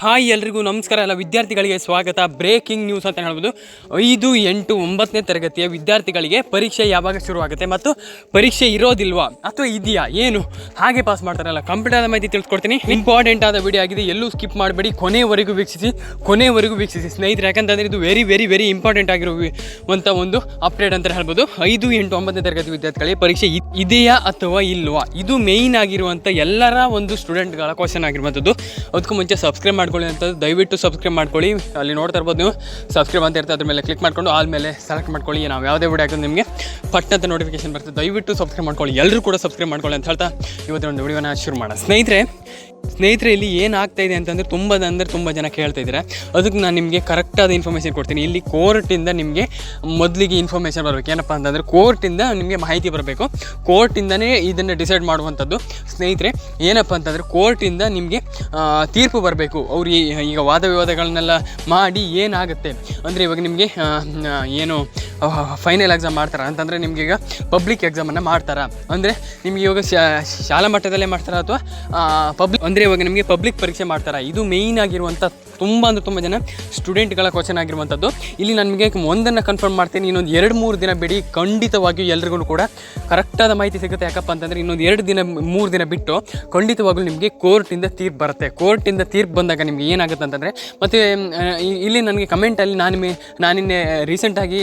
Hi ಎಲ್ರಿಗೂ ನಮಸ್ಕಾರ ಎಲ್ಲ ವಿದ್ಯಾರ್ಥಿಗಳಿಗೆ ಸ್ವಾಗತ. ಬ್ರೇಕಿಂಗ್ ನ್ಯೂಸ್ ಅಂತ ಹೇಳ್ಬೋದು. ಐದು ಎಂಟು ಒಂಬತ್ತನೇ ತರಗತಿಯ ವಿದ್ಯಾರ್ಥಿಗಳಿಗೆ ಪರೀಕ್ಷೆ ಯಾವಾಗ ಶುರುವಾಗುತ್ತೆ ಮತ್ತು ಪರೀಕ್ಷೆ ಇರೋದಿಲ್ವಾ ಅಥವಾ ಇದೆಯಾ? ಏನು? ಹಾಗೆ ಪಾಸ್ ಮಾಡ್ತಾರಲ್ಲ ಕಂಪ್ಯೂಟರ್ ಮಾಹಿತಿ ತಿಳ್ಸ್ಕೊಡ್ತೀನಿ. ಇಂಪಾರ್ಟೆಂಟ್ ಆದ ವಿಡಿಯೋ ಆಗಿದೆ, ಎಲ್ಲೂ ಸ್ಕಿಪ್ ಮಾಡಬೇಡಿ. ಕೊನೆವರೆಗೂ ವೀಕ್ಷಿಸಿ ಕೊನೆವರೆಗೂ ವೀಕ್ಷಿಸಿ. ಸ್ನೇಹಿತರೆ, ಯಾಕಂತಂದರೆ ಇದು ವೆರಿ ವೆರಿ ವೆರಿ ಇಂಪಾರ್ಟೆಂಟ್ ಆಗಿರುವಂಥ ಒಂದು ಅಪ್ಡೇಟ್ ಅಂತ ಹೇಳ್ಬೋದು. ಐದು ಎಂಟು ಒಂಬತ್ತನೇ ತರಗತಿ ವಿದ್ಯಾರ್ಥಿಗಳಿಗೆ ಪರೀಕ್ಷೆ ಇದ್- ಇದೆಯಾ ಅಥವಾ ಇಲ್ವಾ? ಇದು ಮೇಯ್ನ್ ಆಗಿರುವಂಥ ಎಲ್ಲರ ಒಂದು ಸ್ಟೂಡೆಂಟ್ಗಳ ಕ್ವಶನ್ ಆಗಿರುವಂಥದ್ದು. ಅದಕ್ಕೂ ಮುಂಚೆ ಸಬ್ಸ್ಕ್ರೈಬ್ ಮಾಡ್ಕೊಳ್ಳಿ ಅಂತ ದಯವಿಟ್ಟು ಸಬ್ಸ್ಕ್ರೈಬ್ ಮಾಡ್ಕೊಳ್ಳಿ. ಅಲ್ಲಿ ನೋಡ್ತಾ ಇರ್ಬೋದು ನೀವು. ಸಬ್ಸ್ಕ್ರೈಬ್ ಅಂತ ಇರ್ತದೆ, ಅದ್ರ ಮೇಲೆ ಕ್ಲಿಕ್ ಮಾಡ್ಕೊಂಡು ಆದಮೇಲೆ ಸೆಲೆಕ್ಟ್ ಮಾಡ್ಕೊಳ್ಳಿ. ನಾವು ಯಾವುದೇ ವಿಡಿಯೋ ಹಾಕಿದ್ರೆ ನಿಮಗೆ ಪಟ್ಟಂತ ನೋಟಿಫಿಕೇಶನ್ ಬರ್ತದೆ ದಯವಿಟ್ಟು ಸಬ್ಸ್ಕ್ರೈಬ್ ಮಾಡ್ಕೊಳ್ಳಿ. ಎಲ್ಲರೂ ಕೂಡ ಸಬ್ಸ್ಕ್ರೈಬ್ ಮಾಡ್ಕೊಳ್ಳಿ ಅಂತ ಹೇಳ್ತಾ ಇವತ್ತಿನ ಒಂದು ವಿಡಿಯೋನ ಶುರು ಮಾಡೋಣ. ಸ್ನೇಹಿತರೆ ಸ್ನೇಹಿತರೆ, ಇಲ್ಲಿ ಏನಾಗ್ತಾ ಇದೆ ಅಂತಂದರೆ ತುಂಬ ಅಂದರೆ ತುಂಬ ಜನ ಕೇಳ್ತಾ ಇದ್ದಾರೆ. ಅದಕ್ಕೆ ನಾನು ನಿಮಗೆ ಕರೆಕ್ಟಾದ ಇನ್ಫಾರ್ಮೇಷನ್ ಕೊಡ್ತೀನಿ. ಇಲ್ಲಿ ಕೋರ್ಟಿಂದ ನಿಮಗೆ ಮೊದಲಿಗೆ ಇನ್ಫಾರ್ಮೇಷನ್ ಬರಬೇಕು. ಏನಪ್ಪ ಅಂತಂದರೆ ಕೋರ್ಟಿಂದ ನಿಮಗೆ ಮಾಹಿತಿ ಬರಬೇಕು. ಕೋರ್ಟಿಂದನೇ ಇದನ್ನು ಡಿಸೈಡ್ ಮಾಡುವಂಥದ್ದು. ಸ್ನೇಹಿತರೆ, ಏನಪ್ಪ ಅಂತಂದರೆ ಕೋರ್ಟಿಂದ ನಿಮಗೆ ತೀರ್ಪು ಬರಬೇಕು. ಅವ್ರು ಈಗ ವಾದ ವಿವಾದಗಳನ್ನೆಲ್ಲ ಮಾಡಿ ಏನಾಗುತ್ತೆ? ಅಂದರೆ ಇವಾಗ ನಿಮಗೆ ಏನು ಫೈನಲ್ ಎಕ್ಸಾಮ್ ಮಾಡ್ತಾರ? ಅಂತಂದರೆ ನಿಮ್ಗೆ ಈಗ ಪಬ್ಲಿಕ್ ಎಕ್ಸಾಮನ್ನು ಮಾಡ್ತಾರ? ಅಂದರೆ ನಿಮಗೆ ಇವಾಗ ಶಾಲಾ ಮಟ್ಟದಲ್ಲೇ ಮಾಡ್ತಾರ ಅಥವಾ ಪಬ್ಲಿಕ್ ಅಂದರೆ ಇವಾಗ ನಿಮಗೆ ಪಬ್ಲಿಕ್ ಪರೀಕ್ಷೆ ಮಾಡ್ತಾರೆ? ಇದು ಮೇಯ್ನ್ ಆಗಿರುವಂಥ ತುಂಬ ಅಂದರೆ ತುಂಬ ಜನ ಸ್ಟೂಡೆಂಟ್ಗಳ ಕ್ವಶನ್ ಆಗಿರುವಂಥದ್ದು. ಇಲ್ಲಿ ನಾನು ನಿಮಗೆ ಒಂದನ್ನು ಕನ್ಫರ್ಮ್ ಮಾಡ್ತೀನಿ. ಇನ್ನೊಂದು ಎರಡು ಮೂರು ದಿನ ಬಿಡಿ. ಖಂಡಿತವಾಗಿಯೂ ಎಲ್ರಿಗೂ ಕೂಡ ಕರೆಕ್ಟಾದ ಮಾಹಿತಿ ಸಿಗುತ್ತೆ. ಯಾಕಪ್ಪ ಅಂತಂದರೆ ಇನ್ನೊಂದು ಎರಡು ದಿನ, ಮೂರು ದಿನ ಬಿಟ್ಟು ಖಂಡಿತವಾಗಲೂ ನಿಮಗೆ ಕೋರ್ಟಿಂದ ತೀರ್ಪು ಬರುತ್ತೆ. ಕೋರ್ಟಿಂದ ತೀರ್ಪು ಬಂದಾಗ ನಿಮಗೆ ಏನಾಗುತ್ತೆ ಅಂತಂದರೆ, ಮತ್ತು ಇಲ್ಲಿ ನನಗೆ ಕಮೆಂಟಲ್ಲಿ ನಾನು ನಿಮಗೆ ನಾನು ನಿನ್ನೆ ರೀಸೆಂಟಾಗಿ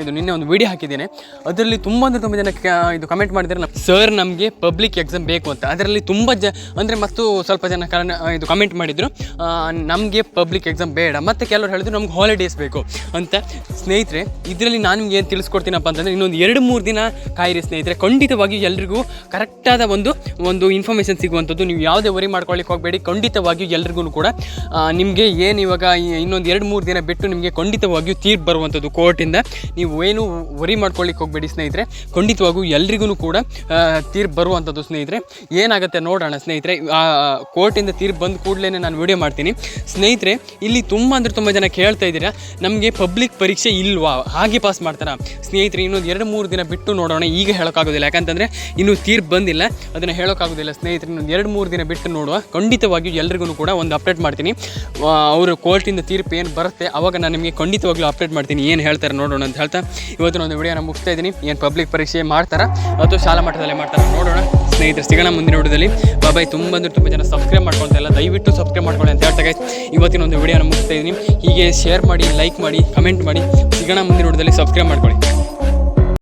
ಇದು ನಿನ್ನೆ ಒಂದು ವಿಡಿಯೋ ಹಾಕಿದ್ದೇನೆ. ಅದರಲ್ಲಿ ತುಂಬ ಅಂದರೆ ತುಂಬ ಜನ ಇದು ಕಮೆಂಟ್ ಮಾಡಿದ್ದಾರೆ ಸರ್ ನಮಗೆ ಪಬ್ಲಿಕ್ ಎಕ್ಸಾಮ್ ಬೇಕು ಅಂತ. ಅದರಲ್ಲಿ ತುಂಬ ಜ ಅಂದರೆ ಮತ್ತು ಸ್ವಲ್ಪ ಜನ ಕಾರಣ ಇದು ಕಮೆಂಟ್ ಮಾಡಿದರು. ನಮಗೆ ಪಬ್ಲಿಕ್ ಎಕ್ಸಾಮ್ ಬೇಡ. ಮತ್ತು ಕೆಲವರು ಹೇಳಿದ್ರು ನಮ್ಗೆ ಹಾಲಿಡೇಸ್ ಬೇಕು ಅಂತ. ಸ್ನೇಹಿತರೆ, ಇದರಲ್ಲಿ ನಾನು ನಿಮ್ಗೆ ಏನು ತಿಳಿಸ್ಕೊಡ್ತೀನಪ್ಪ ಅಂತಂದರೆ, ಇನ್ನೊಂದು ಎರಡು ಮೂರು ದಿನ ಕಾಯಿರಿ ಸ್ನೇಹಿತರೆ. ಖಂಡಿತವಾಗಿ ಎಲ್ರಿಗೂ ಕರೆಕ್ಟಾದ ಒಂದು ಒಂದು ಇನ್ಫಾರ್ಮೇಷನ್ ಸಿಗುವಂಥದ್ದು. ನೀವು ಯಾವುದೇ ವರಿ ಮಾಡ್ಕೊಳ್ಳಿಕ್ಕೆ ಹೋಗಬೇಡಿ. ಖಂಡಿತವಾಗಿಯೂ ಎಲ್ರಿಗೂ ಕೂಡ ನಿಮಗೆ ಏನು ಇವಾಗ ಇನ್ನೊಂದು ಎರಡು ಮೂರು ದಿನ ಬಿಟ್ಟು ನಿಮಗೆ ಖಂಡಿತವಾಗಿಯೂ ತೀರ್ಪು ಬರುವಂಥದ್ದು ಕೋರ್ಟಿಂದ ನೀವು ಏನು ವರಿ ಮಾಡ್ಕೊಳ್ಳಿಕ್ಕೆ ಹೋಗಬೇಡಿ ಸ್ನೇಹಿತರೆ. ಖಂಡಿತವಾಗೂ ಎಲ್ರಿಗೂ ಕೂಡ ತೀರ್ಪು ಬರುವಂಥದ್ದು ಸ್ನೇಹಿತರೆ. ಏನಾಗುತ್ತೆ ನೋಡೋಣ ಸ್ನೇಹಿತರೆ. ಕೋರ್ಟಿಂದ ತೀರ್ಪು ಬಂದ ಕೂಡಲೇ ನಾನು ವಿಡಿಯೋ ಮಾಡ್ತೀನಿ. ಸ್ನೇಹಿತರೆ, ಇಲ್ಲಿ ತುಂಬ ಅಂದರೆ ತುಂಬ ಜನ ಕೇಳ್ತಾ ಇದ್ದೀರಾ. ನಮಗೆ ಪಬ್ಲಿಕ್ ಪರೀಕ್ಷೆ ಇಲ್ವಾ? ಹಾಗೆ ಪಾಸ್ ಮಾಡ್ತಾರಾ? ಸ್ನೇಹಿತರೆ, ಇನ್ನೊಂದು ಎರಡು, ಮೂರು ದಿನ ಬಿಟ್ಟು ನೋಡೋಣ. ಈಗ ಹೇಳೋಕ್ಕಾಗೋದಿಲ್ಲ. ಯಾಕಂತಂದರೆ ಇನ್ನೂ ತೀರ್ಪು ಬಂದಿಲ್ಲ. ಅದನ್ನು ಹೇಳೋಕ್ಕಾಗೋದಿಲ್ಲ ಸ್ನೇಹಿತರೆ. ಇನ್ನೊಂದು ಎರಡು, ಮೂರು ದಿನ ಬಿಟ್ಟು ನೋಡುವ. ಖಂಡಿತವಾಗಿಯೂ ಎಲ್ರಿಗೂ ಕೂಡ ಒಂದು ಅಪ್ಡೇಟ್ ಮಾಡ್ತೀನಿ. ಅವರು ಕೋರ್ಟಿಂದ ತೀರ್ಪು ಏನು ಬರುತ್ತೆ, ಅವಾಗ ನಾನು ನಿಮಗೆ ಖಂಡಿತವಾಗ್ಲೂ ಅಪ್ಡೇಟ್ ಮಾಡ್ತೀನಿ. ಏನು ಹೇಳ್ತಾರೆ ನೋಡೋಣ ಅಂತ ಹೇಳ್ತಾ ಇವತ್ತಿನ ಒಂದು ವಿಡಿಯೋನ ಮುಗಿಸ್ತಾ ಇದ್ದೀನಿ. ಏನು ಪಬ್ಲಿಕ್ ಪರೀಕ್ಷೆ ಮಾಡ್ತಾರಾ? ಅಥವಾ ಶಾಲಾ ಮಟ್ಟದಲ್ಲಿ ಮಾಡ್ತಾರಾ? ನೋಡೋಣ. ಸ್ನೇಹಿತರೆ, ಸಿಗೋಣ ಮುಂದಿನ ವಿಡಿಯೋದಲ್ಲಿ. ಬಾಬಾಯ್ ತುಂಬ ಅಂದರೆ ತುಂಬ ಜನ ಸಬ್ಸ್ಕ್ರೈಬ್ ಮಾಡ್ಕೊಳ್ತಾ ಇಲ್ಲ. ದಯವಿಟ್ಟು ಸಬ್ಸ್ಕ್ರೈಬ್ ಮಾಡ್ಕೊಳ್ಳಿ ಅಂತ ಹೇಳ್ತಾ ಇವತ್ತಿನ ಒಂದು ವಿಡಿಯೋನ ಮುಗಿಸ್ತಾ ಇದ್ದೀನಿ. ಹೀಗೆ ಶೇರ್ ಮಾಡಿ ಲೈಕ್ ಮಾಡಿ ಕಮೆಂಟ್ ಮಾಡಿ. ಸಿಗೋಣ ಮುಂದಿನ ವಿಡಿಯೋದಲ್ಲಿ ಸಬ್ಸ್ಕ್ರೈಬ್ ಮಾಡ್ಕೊಳ್ಳಿ.